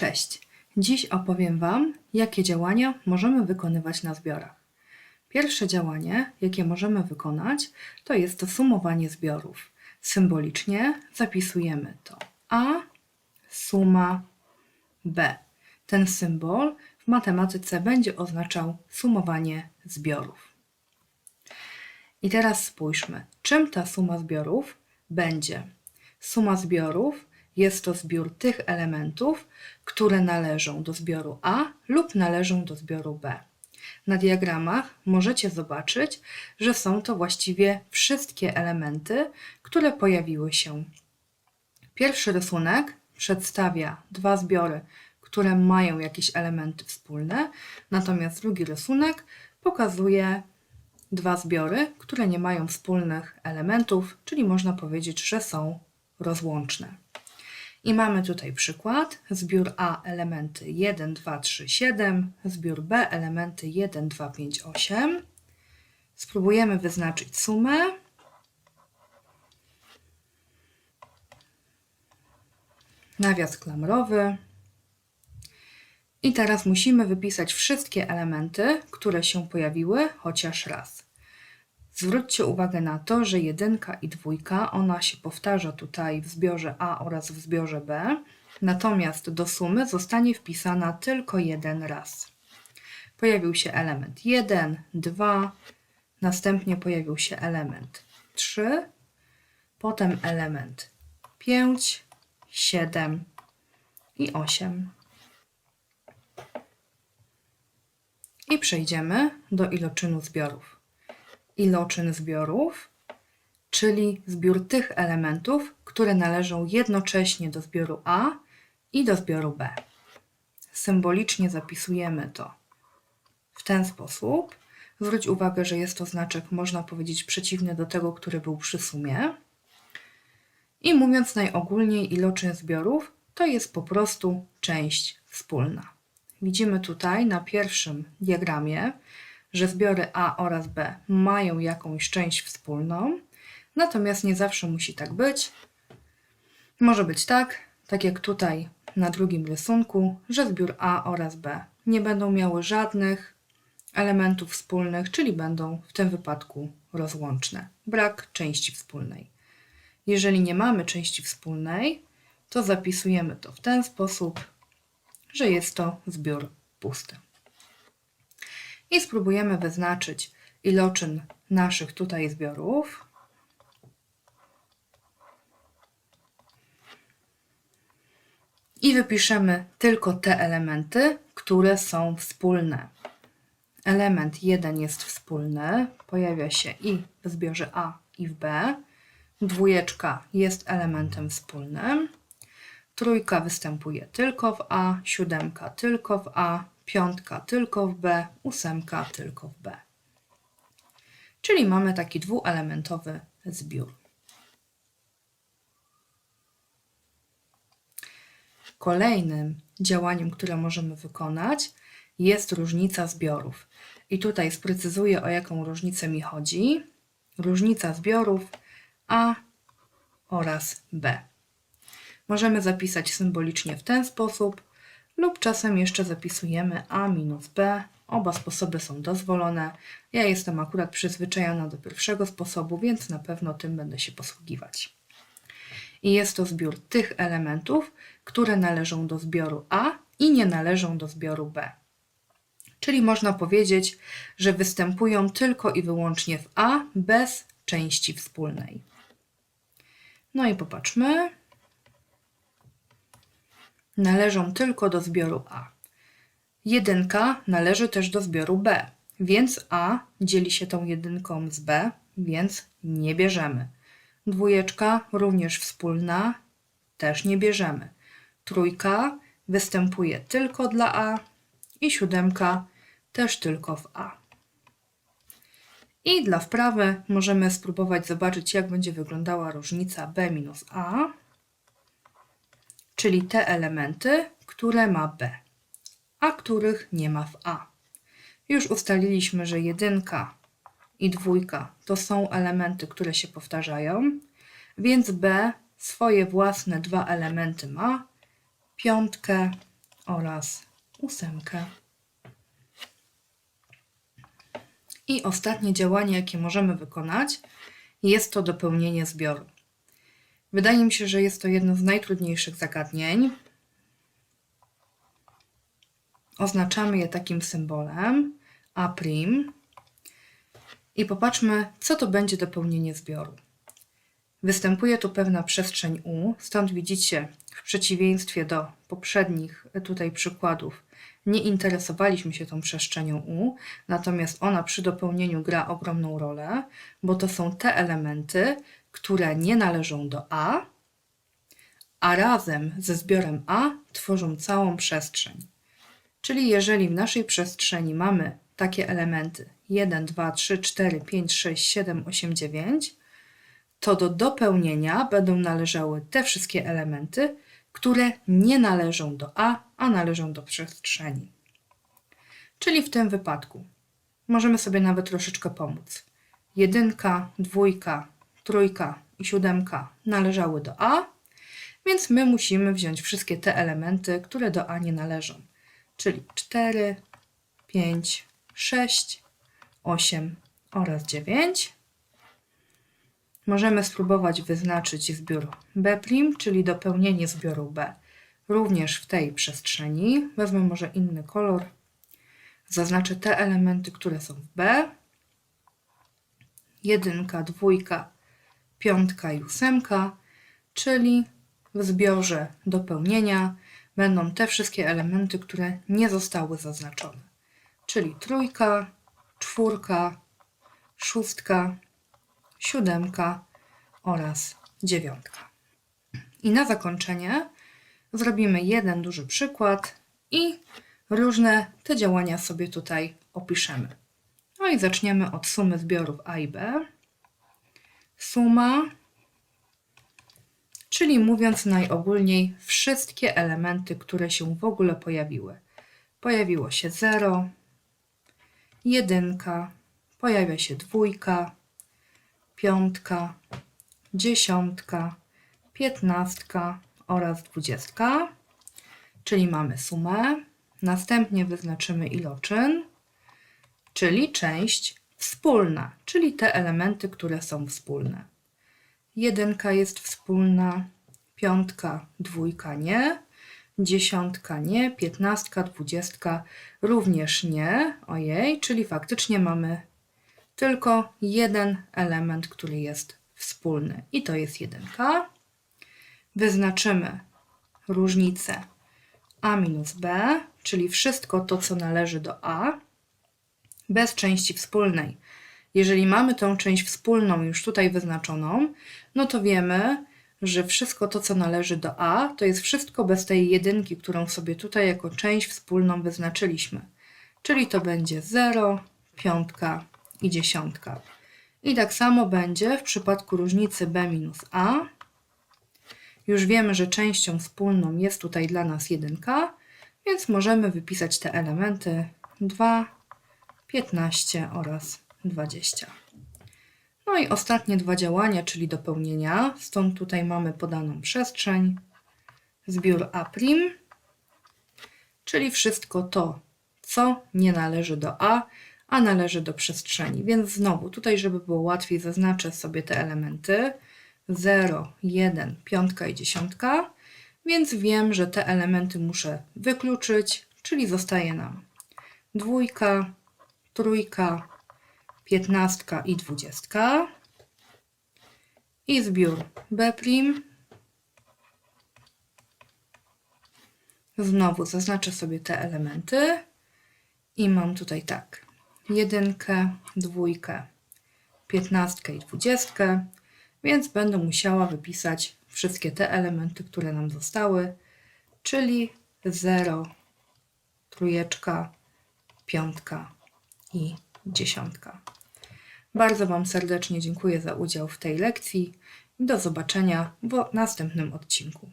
Cześć! Dziś opowiem Wam, jakie działania możemy wykonywać na zbiorach. Pierwsze działanie, jakie możemy wykonać, to jest to sumowanie zbiorów. Symbolicznie zapisujemy to A suma B. Ten symbol w matematyce będzie oznaczał sumowanie zbiorów. I teraz spójrzmy, czym ta suma zbiorów będzie. Suma zbiorów jest to zbiór tych elementów, które należą do zbioru A lub należą do zbioru B. Na diagramach możecie zobaczyć, że są to właściwie wszystkie elementy, które pojawiły się. Pierwszy rysunek przedstawia dwa zbiory, które mają jakieś elementy wspólne, natomiast drugi rysunek pokazuje dwa zbiory, które nie mają wspólnych elementów, czyli można powiedzieć, że są rozłączne. I mamy tutaj przykład. Zbiór A elementy 1, 2, 3, 7, zbiór B elementy 1, 2, 5, 8. Spróbujemy wyznaczyć sumę. Nawias klamrowy. I teraz musimy wypisać wszystkie elementy, które się pojawiły chociaż raz. Zwróćcie uwagę na to, że jedynka i dwójka, ona się powtarza tutaj w zbiorze A oraz w zbiorze B, natomiast do sumy zostanie wpisana tylko jeden raz. Pojawił się element 1, 2, następnie pojawił się element 3, potem element 5, 7 i 8. I przejdziemy do iloczynu zbiorów iloczyn zbiorów, czyli zbiór tych elementów, które należą jednocześnie do zbioru A i do zbioru B. Symbolicznie zapisujemy to w ten sposób. Zwróć uwagę, że jest to znaczek, można powiedzieć, przeciwny do tego, który był przy sumie. I mówiąc najogólniej, iloczyn zbiorów to jest po prostu część wspólna. Widzimy tutaj na pierwszym diagramie, że zbiory A oraz B mają jakąś część wspólną, natomiast nie zawsze musi tak być. Może być tak, tak jak tutaj na drugim rysunku, że zbiór A oraz B nie będą miały żadnych elementów wspólnych, czyli będą w tym wypadku rozłączne. Brak części wspólnej. Jeżeli nie mamy części wspólnej, to zapisujemy to w ten sposób, że jest to zbiór pusty i spróbujemy wyznaczyć iloczyn naszych tutaj zbiorów. I wypiszemy tylko te elementy, które są wspólne. Element 1 jest wspólny, pojawia się i w zbiorze A i w B. Dwójeczka jest elementem wspólnym. Trójka występuje tylko w A, siódemka tylko w A, piątka tylko w B, ósemka tylko w B. Czyli mamy taki dwuelementowy zbiór. Kolejnym działaniem, które możemy wykonać, jest różnica zbiorów. I tutaj sprecyzuję, o jaką różnicę mi chodzi. Różnica zbiorów A oraz B. Możemy zapisać symbolicznie w ten sposób, lub czasem jeszcze zapisujemy A minus B. Oba sposoby są dozwolone. Ja jestem akurat przyzwyczajona do pierwszego sposobu, więc na pewno tym będę się posługiwać. I jest to zbiór tych elementów, które należą do zbioru A i nie należą do zbioru B. Czyli można powiedzieć, że występują tylko i wyłącznie w A bez części wspólnej. No i popatrzmy należą tylko do zbioru A. Jedynka należy też do zbioru B, więc A dzieli się tą jedynką z B, więc nie bierzemy. Dwójeczka również wspólna, też nie bierzemy. Trójka występuje tylko dla A i siódemka też tylko w A. I dla wprawy możemy spróbować zobaczyć, jak będzie wyglądała różnica B minus A czyli te elementy, które ma B, a których nie ma w A. Już ustaliliśmy, że jedynka i dwójka to są elementy, które się powtarzają, więc B swoje własne dwa elementy ma, piątkę oraz ósemkę. I ostatnie działanie, jakie możemy wykonać, jest to dopełnienie zbioru. Wydaje mi się, że jest to jedno z najtrudniejszych zagadnień. Oznaczamy je takim symbolem A'. I popatrzmy, co to będzie dopełnienie zbioru. Występuje tu pewna przestrzeń U, stąd widzicie, w przeciwieństwie do poprzednich tutaj przykładów, nie interesowaliśmy się tą przestrzenią U, natomiast ona przy dopełnieniu gra ogromną rolę, bo to są te elementy, które nie należą do A, a razem ze zbiorem A tworzą całą przestrzeń. Czyli jeżeli w naszej przestrzeni mamy takie elementy 1, 2, 3, 4, 5, 6, 7, 8, 9, to do dopełnienia będą należały te wszystkie elementy, które nie należą do A, a należą do przestrzeni. Czyli w tym wypadku możemy sobie nawet troszeczkę pomóc. Jedynka, dwójka, trójka i siódemka należały do A, więc my musimy wziąć wszystkie te elementy, które do A nie należą. Czyli 4, 5, 6, 8 oraz 9. Możemy spróbować wyznaczyć zbiór B', czyli dopełnienie zbioru B również w tej przestrzeni. Wezmę może inny kolor. Zaznaczę te elementy, które są w B. Jedynka, dwójka, piątka i ósemka, czyli w zbiorze dopełnienia będą te wszystkie elementy, które nie zostały zaznaczone. Czyli trójka, czwórka, szóstka, siódemka oraz dziewiątka. I na zakończenie zrobimy jeden duży przykład i różne te działania sobie tutaj opiszemy. No i zaczniemy od sumy zbiorów A i B. Suma, czyli mówiąc najogólniej, wszystkie elementy, które się w ogóle pojawiły. Pojawiło się 0, jedynka, pojawia się dwójka, piątka, dziesiątka, piętnastka oraz dwudziestka, czyli mamy sumę. Następnie wyznaczymy iloczyn, czyli część wspólna, czyli te elementy, które są wspólne. Jedynka jest wspólna, piątka, dwójka nie, dziesiątka nie, piętnastka, dwudziestka również nie. Ojej, czyli faktycznie mamy tylko jeden element, który jest wspólny i to jest jedynka. Wyznaczymy różnicę a minus b, czyli wszystko to, co należy do a, bez części wspólnej. Jeżeli mamy tą część wspólną już tutaj wyznaczoną, no to wiemy, że wszystko to, co należy do a, to jest wszystko bez tej jedynki, którą sobie tutaj jako część wspólną wyznaczyliśmy. Czyli to będzie 0, piątka i dziesiątka. I tak samo będzie w przypadku różnicy b minus a. Już wiemy, że częścią wspólną jest tutaj dla nas jedynka, więc możemy wypisać te elementy 2, 15 oraz 20. No i ostatnie dwa działania, czyli dopełnienia. Stąd tutaj mamy podaną przestrzeń, zbiór A', czyli wszystko to, co nie należy do A, a należy do przestrzeni. Więc znowu, tutaj, żeby było łatwiej, zaznaczę sobie te elementy 0, 1, piątka i dziesiątka, więc wiem, że te elementy muszę wykluczyć, czyli zostaje nam dwójka, trójka, piętnastka i dwudziestka. I zbiór B'. Znowu zaznaczę sobie te elementy. I mam tutaj tak. Jedynkę, dwójkę, piętnastkę i dwudziestkę, więc będę musiała wypisać wszystkie te elementy, które nam zostały, czyli 0, trójeczka, piątka i dziesiątka. Bardzo Wam serdecznie dziękuję za udział w tej lekcji do zobaczenia w następnym odcinku.